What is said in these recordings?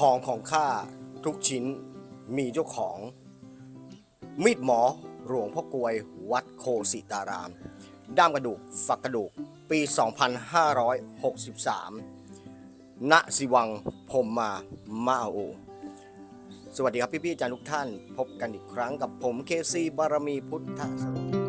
ของของข้าทุกชิ้นมีเจ้าของ มีดหมอหลวงพ่อกลวยวัดโคสิตาราม ด้ามกระดูกฝักกระดูกปี 2563 ณ สิวังพรมมา มาโอ สวัสดีครับพี่ๆอาจารย์ทุกท่าน พบกันอีกครั้งกับผมเคซีบารมีพุทธส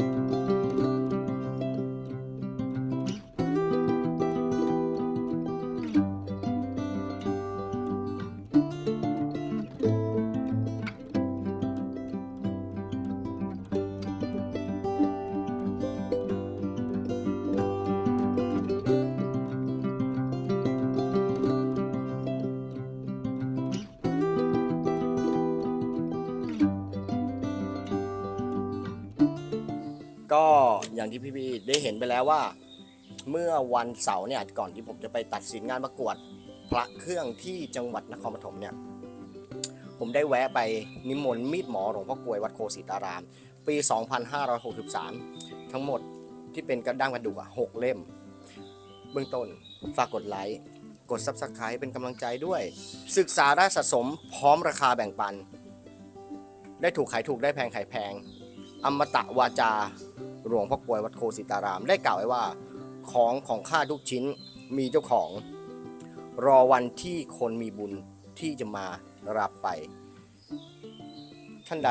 ก็อย่างที่พี่ๆได้เห็นไปแล้วว่า เมื่อวันเสาร์เนี่ยก่อนที่ผมจะไปตัดสินงานประกวดพระเครื่องที่จังหวัดนครปฐมเนี่ยผมได้แวะไปนิมนต์มีดหมอหลวงพ่อกลวยวัดโคสิตาราม ปี 2563 ทั้งหมดที่เป็นกระด้างกระดูกอะหกเล่ม เบื้องต้นฝากกดไลค์กด Subscribe เป็นกำลังใจด้วย ศึกษาได้สะสมพร้อมราคาแบ่งปัน ได้ถูกขายถูกได้แพงขายแพง อมตะวาจา หลวงพ่อกลวยวัดโคสิตาราม ได้กล่าวไว้ว่า ของของข้าทุกชิ้นมีเจ้าของ รอวันที่คนมีบุญที่จะมารับไป ท่านใด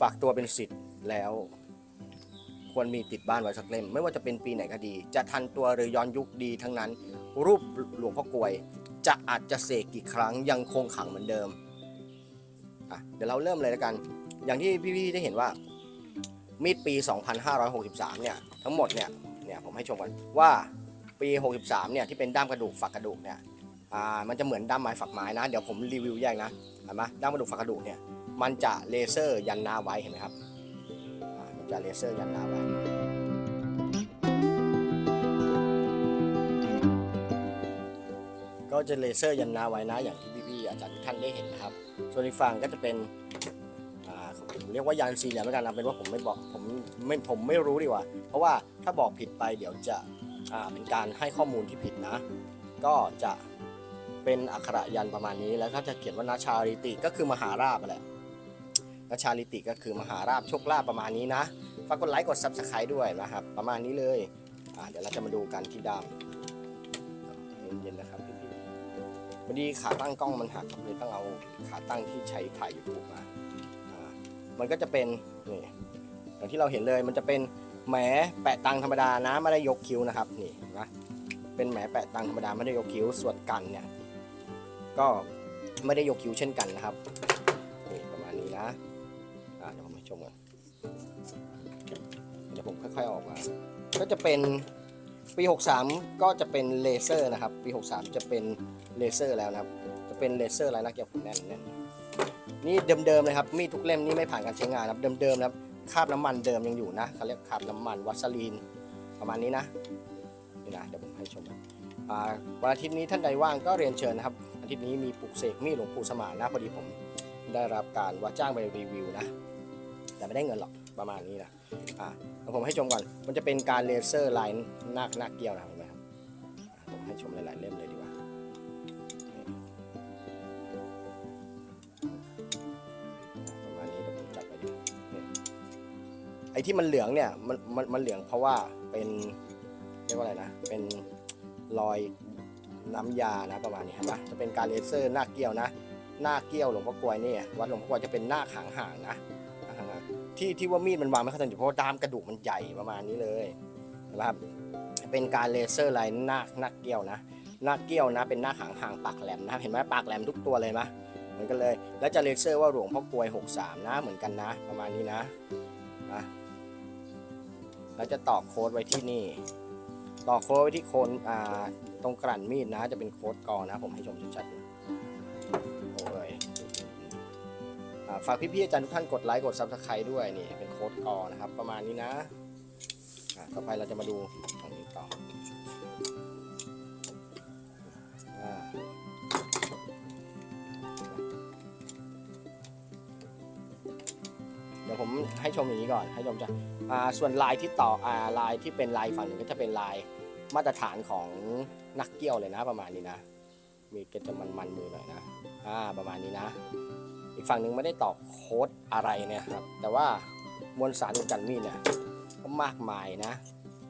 ฝากตัวเป็นสิทธิ์แล้ว ควรมีติดบ้านไว้สักเล่ม ไม่ว่าจะเป็นปีไหนก็ดี จะทันตัวหรือย้อนยุคดีทั้งนั้น รูปหลวงพ่อกลวย จะอาจจะเสกกี่ครั้งยังคงขังเหมือนเดิมอะเดี๋ยวเราเริ่มเลยแล้วกัน อย่างที่พี่ๆได้เห็นว่า มีดปี 2563 เนี่ย ทั้งหมดเนี่ย เนี่ยผมให้ชมกันว่าปี 63 เนี่ยที่เป็นด้ามกระดูกฝักกระดูกเนี่ย อ่า มันจะเหมือนด้ามไม้ฝักไม้นะ เดี๋ยวผมรีวิวแยกนะเห็นไหมด้ามกระดูกฝักกระดูกเนี่ย มันจะเลเซอร์ยันหน้าไว้เห็นไหมครับ อ่า มันจะเลเซอร์ยันหน้าไว้ก็จะเลเซอร์ยันนาไว้นะอย่างที่พี่ๆอาจารย์ท่านได้เห็นนะครับ ส่วนอีกฝั่งก็จะเป็น ผมเรียกว่ายานสี่เหลี่ยมแล้วกันนะเป็นว่าผมไม่บอกผมไม่ผมไม่รู้ดีกว่า เพราะว่าถ้าบอกผิดไปเดี๋ยวจะอ่าเป็นการให้ข้อมูลที่ผิดนะ ก็จะเป็นอักขระยันประมาณนี้ แล้วก็จะเขียนว่านาชาลิติก็คือมหาราบแหละนาชาลิติก็คือมหาราบโชคลาภประมาณนี้นะฝากกดไลค์กดซับสไครต์ด้วยนะครับ ประมาณนี้เลยเดี๋ยวเราจะมาดูกันที่ด้ามเย็นๆนะครับพี่ๆพอดีขาตั้งกล้องมันหักเลยต้องเอาขาตั้งที่ใช้ถ่ายยูทูบมา มันก็จะเป็นนี่อย่างที่เราเห็นเลยมันจะเป็นแหมแปะตังธรรมดานะไม่ได้ยกคิ้วนะครับนี่นะเป็นแหมแปะตังธรรมดาไม่ได้ยกคิ้วส่วนกันเนี่ยก็ไม่ได้ยกคิ้วเช่นกันนะครับนี่ประมาณนี้นะอ่าเดี๋ยวผมให้ชมกันเดี๋ยวผมค่อยๆอออกมา ก็จะเป็นปี 63 ก็จะเป็นเลเซอร์นะครับ ปี 63 จะเป็นเลเซอร์แล้วนะครับ จะเป็นเลเซอร์อะไรนะเกี่ยวกับแน่นแน่น นี่เดิมๆเลยครับมีดทุกเล่มนี่ไม่ผ่านการใช้งานครับเดิมๆครับคราบน้ำมันเดิมยังอยู่นะเขาเรียกคราบน้ำมันวัสลีนประมาณนี้นะนี่นะเดี๋ยวผมให้ชมอ่าวันอาทิตย์นี้ท่านใดว่างก็เรียนเชิญนะครับอาทิตย์นี้มีปลุกเสกมีดหลวงปู่สมานนะพอดีผมได้รับการว่าจ้างไปรีวิวนะแต่ไม่ได้เงินหรอกประมาณนี้นะอ่าเดี๋ยวผมให้ชมก่อนมันจะเป็นการเลเซอร์ลายนาคนาคเกี้ยวนะเห็นไหมครับผมให้ชมหลายๆเล่มเลยดีกว่า อ้ที่มันเหลืองเนี่ยมันมันมันเหลืองเพราะว่าเป็นเรียกว่าอะไรนะ เป็นรอยน้ำยานะประมาณนี้เห็นปะจะเป็นการเลเซอร์หน้าเกี้ยวนะ หน้าเกี้ยวหลวงพ่อกลวยเนี่ยวัดหลวงพ่อกลวยจะเป็นหน้าขางห่างนะที่ที่ว่ามีดมันวางไม่เข้าใจเพราะว่ามกระดูกมันใหญ่ประมาณนี้เลยนะครับเป็นการเลเซอร์ลายหน้าหน้าเกี้ยวนะ หน้าเกี้ยวนะ เป็นหน้าหางห่างปากแหลมนะเห็นไหมปากแหลมทุกตัวเลยไหมเหมือนกันเลย แล้วจะเลเซอร์ว่าหลวงพ่อกลวย 63 นะเหมือนกันนะ ประมาณนี้นะนะ แล้วจะต่อโค้ดไว้ที่นี่ ต่อโค้ดไว้ที่โคนอ่าตรงกลั่นมีดนะ จะเป็นโค้ดกอนะ ผมให้ชมชัดๆดูโอ้ยอฝากพี่ๆอาจารย์ทุกท่านกดไลค์กดซับสไครต์ด้วยนี่เป็นโค้ดกอนะครับ ประมาณนี้นะต่อไปเราจะมาดูตรงนี้ต่อ ให้ชมอย่างนี้ก่อน ให้ชมจะอ่าส่วนลายที่ต่ออ่าลายที่เป็นลายฝั่งหนึ่งก็จะเป็นลายมาตรฐานของนักเกี้ยวเลยนะประมาณนี้นะ มีก็จะมันๆมือหน่อยนะอ่าประมาณนี้นะ อีกฝั่งหนึ่งไม่ได้ตอกโค้ดอะไรเนี่ยครับ แต่ว่ามวลสารกันมีดเนี่ยก็มากมายนะ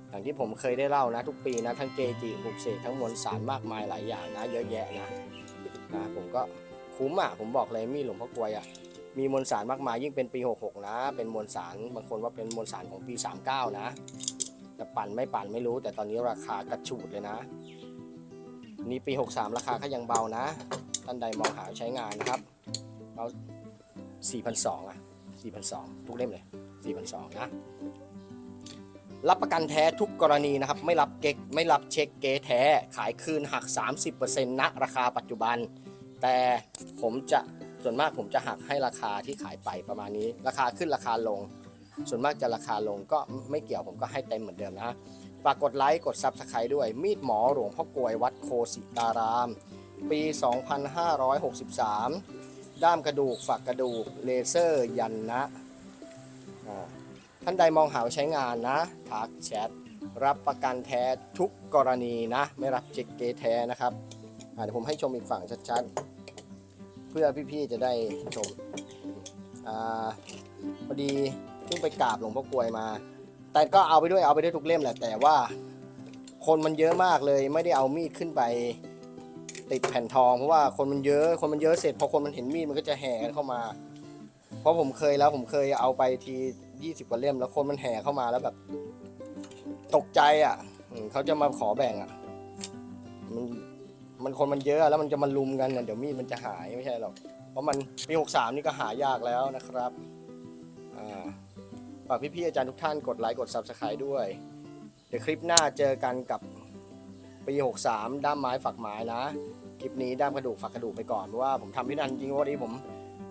อย่างที่ผมเคยได้เล่านะ ทุกปีนะทั้งเกจิปลุกเสกทั้งมวลสารมากมายหลายอย่างนะ เยอะแยะนะนะผมก็คุ้มอะผมบอกเลยมีหลวงพ่อกลวยอะ มีมวลสารมากมายยิ่งเป็นปี 66 นะ เป็นมวลสารบางคนว่าเป็นมวลสารของปี 39 นะ แต่ปั่นไม่ปั่นไม่รู้ แต่ตอนนี้ราคากระฉูดเลยนะ นี่ปี 63 ราคาก็ยังเบานะท่านใดมองหาใช้งานนะครับเอา4,200อะ4,200 ทุกเล่มเลย 4,200 นะ รับประกันแท้ทุกกรณีนะครับ ไม่รับเก็กไม่รับเช็คเก๊แท้ ขายคืนหัก 30%ณราคาปัจจุบัน แต่ผมจะ ส่วนมากผมจะหักให้ราคาที่ขายไปประมาณนี้ ราคาขึ้นราคาลง ส่วนมากจะราคาลงก็ไม่เกี่ยวผมก็ให้เต็มเหมือนเดิมนะฝากกดไลค์กดซับสไครต์ด้วย มีดหมอหลวงพ่อกวยวัดโคสิตาราม ปี 2563 ด้ามกระดูกฝักกระดูกเลเซอร์ยันนะท่านใดมองหาใช้งานนะทักแชทรับประกันแท้ทุกกรณีนะ ไม่รับเช็คเกแท้นะครับเดี๋ยวผมให้ชมอีกฝั่งชัดๆ เพื่อพี่ๆจะได้ชมอาพอดีเพิ่งไปกราบหลวงพ่อกลวยมา แต่ก็เอาไปด้วยเอาไปด้วยทุกเล่มแหละแต่ว่า คนมันเยอะมากเลยไม่ได้เอามีดขึ้นไป ติดแผ่นทองเพราะว่าคนมันเยอะคนมันเยอะเสร็จพอคนมันเห็นมีดมันก็จะแห่กันเข้ามา เพราะผมเคยแล้วผมเคยเอาไปทียี่สิบกว่าเล่ม แล้วคนมันแห่เข้ามาแล้วแบบ ตกใจอะเขาจะมาขอแบ่งอะ มัน มันคนมันเยอะแล้วมันจะมาลุมกันน่ะเดี๋ยวมีดมันจะหายไม่ใช่หรอก เพราะมันปีหกสามนี่ก็หายากแล้วนะครับอ่าฝากพี่ๆอาจารย์ทุกท่านกดไลค์กด Subscribe ด้วย เดี๋ยวคลิปหน้าเจอกันกับปี63ด้ามไม้ฝักไม้นะ คลิปนี้ด้ามกระดูกฝักกระดูกไปก่อนเพราะว่าผมทำที่นั่นจริงวันนี้ผม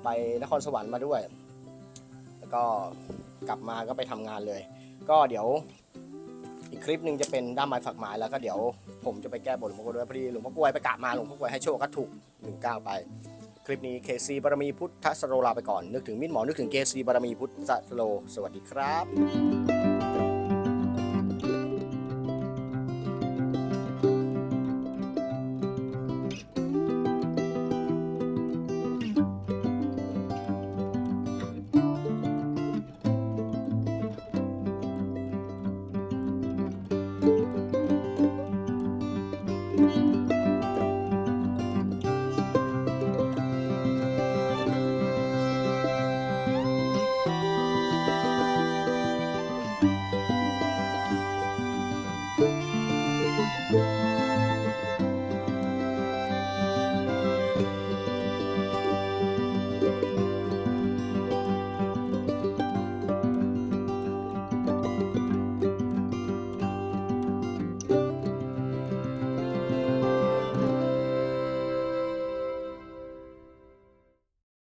ไปนครสวรรค์มาด้วย แล้วก็กลับมาก็ไปทำงานเลย ก็เดี๋ยวอีกคลิปหนึ่งจะเป็นด้ามไม้ฝักไม้แล้วก็เดี๋ยว ผมจะไปแก้บนหลวงพ่อกลวยด้วยพอดีหลวงพ่อกลวยไปกะมาหลวงพ่อกลวยให้โชคก็ถูก19ไป คลิปนี้เคซีบารมีพุทธสโรลาไปก่อน นึกถึงมิตรหมอนึกถึงเคซีบารมีพุทธสโรสวัสดีครับ